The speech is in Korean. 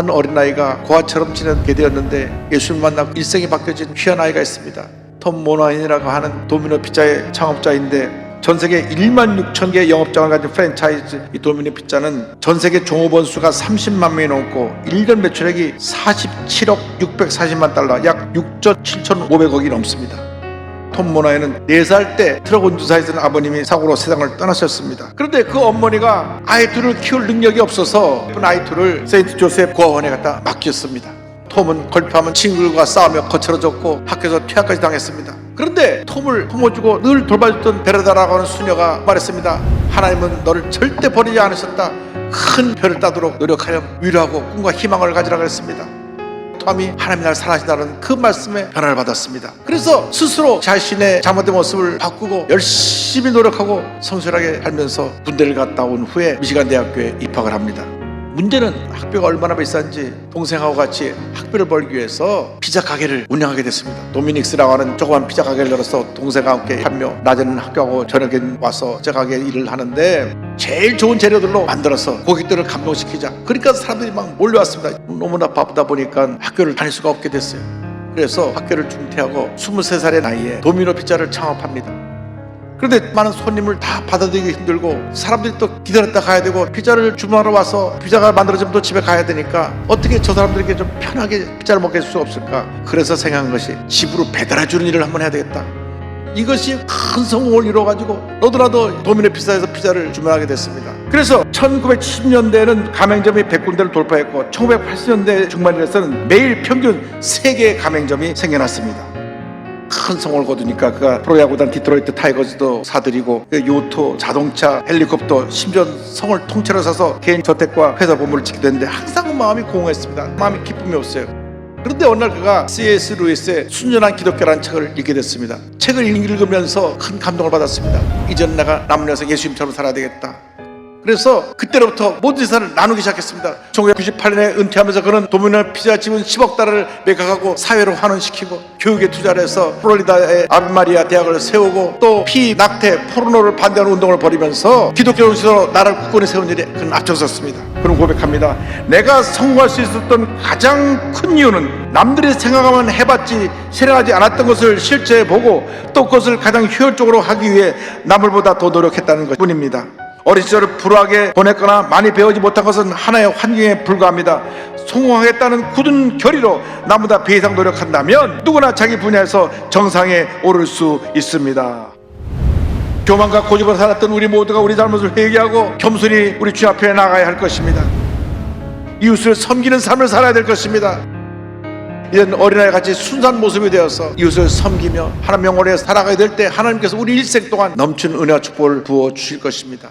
한 어린아이가 고아처럼 지내게 되었는데 예수님 만나고 일생이 바뀌어진 귀한 아이가 있습니다. 톰 모나인이라고 하는 도미노 피자의 창업자인데 전 세계 1만 6천 개의 영업장을 가진 프랜차이즈 이 도미노 피자는 전 세계 종업원 수가 30만 명이 넘고 1년 매출액이 47억 640만 달러 약 6조 7,500억이 넘습니다. 톰 모나이는 4살 때 트럭 운전사에서 아버님이 사고로 세상을 떠나셨습니다. 그런데 그 어머니가 아이 둘을 키울 능력이 없어서 그 아이 둘을 세인트 조셉 고아원에 갖다 맡겼습니다. 톰은 걸프하면 친구들과 싸우며 거칠어졌고 학교에서 퇴학까지 당했습니다. 그런데 톰을 품어주고 늘 돌봐줬던 베르다라고 하는 수녀가 말했습니다. 하나님은 너를 절대 버리지 않으셨다. 큰 별을 따도록 노력하여 위로하고 꿈과 희망을 가지라 그랬습니다. 톰이 하나님 날 사랑하신다는 그 말씀에 변화를 받았습니다. 그래서 스스로 자신의 잘못된 모습을 바꾸고 열심히 노력하고 성실하게 살면서 군대를 갔다 온 후에 미시간 대학교에 입학을 합니다. 문제는 학비가 얼마나 비싼지 동생하고 같이 학비를 벌기 위해서 피자 가게를 운영하게 됐습니다. 도미닉스라고 하는 조그만 피자 가게를 열어서 동생과 함께 하며 낮에는 학교하고 저녁엔 와서 피자 가게 일을 하는데 제일 좋은 재료들로 만들어서 고객들을 감동시키자. 그러니까 사람들이 막 몰려왔습니다. 너무나 바쁘다 보니까 학교를 다닐 수가 없게 됐어요. 그래서 학교를 중퇴하고 23살의 나이에 도미노 피자를 창업합니다. 그런데 많은 손님을 다 받아들이기 힘들고 사람들이 또 기다렸다 가야 되고 피자를 주문하러 와서 피자가 만들어지면 또 집에 가야 되니까 어떻게 저 사람들에게 좀 편하게 피자를 먹게 해줄 수 없을까? 그래서 생각한 것이 집으로 배달해 주는 일을 한번 해야 되겠다. 이것이 큰 성공을 이루어가지고 너도나도 도미노 피자에서 피자를 주문하게 됐습니다. 그래서 1970년대에는 가맹점이 100군데를 돌파했고 1980년대 중반에서는 매일 평균 3개의 가맹점이 생겨났습니다 큰 성을 거두니까 그가 프로야구단 디트로이트 타이거즈도 사들이고 그 요트, 자동차, 헬리콥터, 심지어 성을 통째로 사서 개인 저택과 회사 본부를 짓게 됐는데 항상 마음이 공허했습니다. 마음이 기쁨이 없어요. 그런데 어느 날 그가 C.S. 루이스의 순전한 기독교라는 책을 읽게 됐습니다. 책을 읽으면서 큰 감동을 받았습니다. 이전 내가 남녀에서 예수님처럼 살아야 되겠다. 그래서 그때로부터 모든 재산을 나누기 시작했습니다. 1998년에 은퇴하면서 그는 도미노 피자 집은 10억 달러를 매각하고 사회로 환원시키고 교육에 투자를 해서 플로리다의 아비마리아 대학을 세우고 또 피, 낙태, 포르노를 반대하는 운동을 벌이면서 기독교 정신으로 나라를 굳건히 세운 일에 그는 앞장섰습니다. 그는 고백합니다. 내가 성공할 수 있었던 가장 큰 이유는 남들이 생각하면 해봤지 실행하지 않았던 것을 실제해 보고 또 그것을 가장 효율적으로 하기 위해 남을보다 더 노력했다는 것 뿐입니다. 어린 시절을 불우하게 보냈거나 많이 배우지 못한 것은 하나의 환경에 불과합니다. 성공하겠다는 굳은 결의로 나보다 배이상 노력한다면 누구나 자기 분야에서 정상에 오를 수 있습니다. 교만과 고집을 살았던 우리 모두가 우리 잘못을 회개하고 겸손히 우리 주 앞에 나가야 할 것입니다. 이웃을 섬기는 삶을 살아야 될 것입니다. 이런 어린아이 같이 순수한 모습이 되어서 이웃을 섬기며 하나님 영원에 살아가야 될 때 하나님께서 우리 일생 동안 넘치는 은혜와 축복을 부어 주실 것입니다.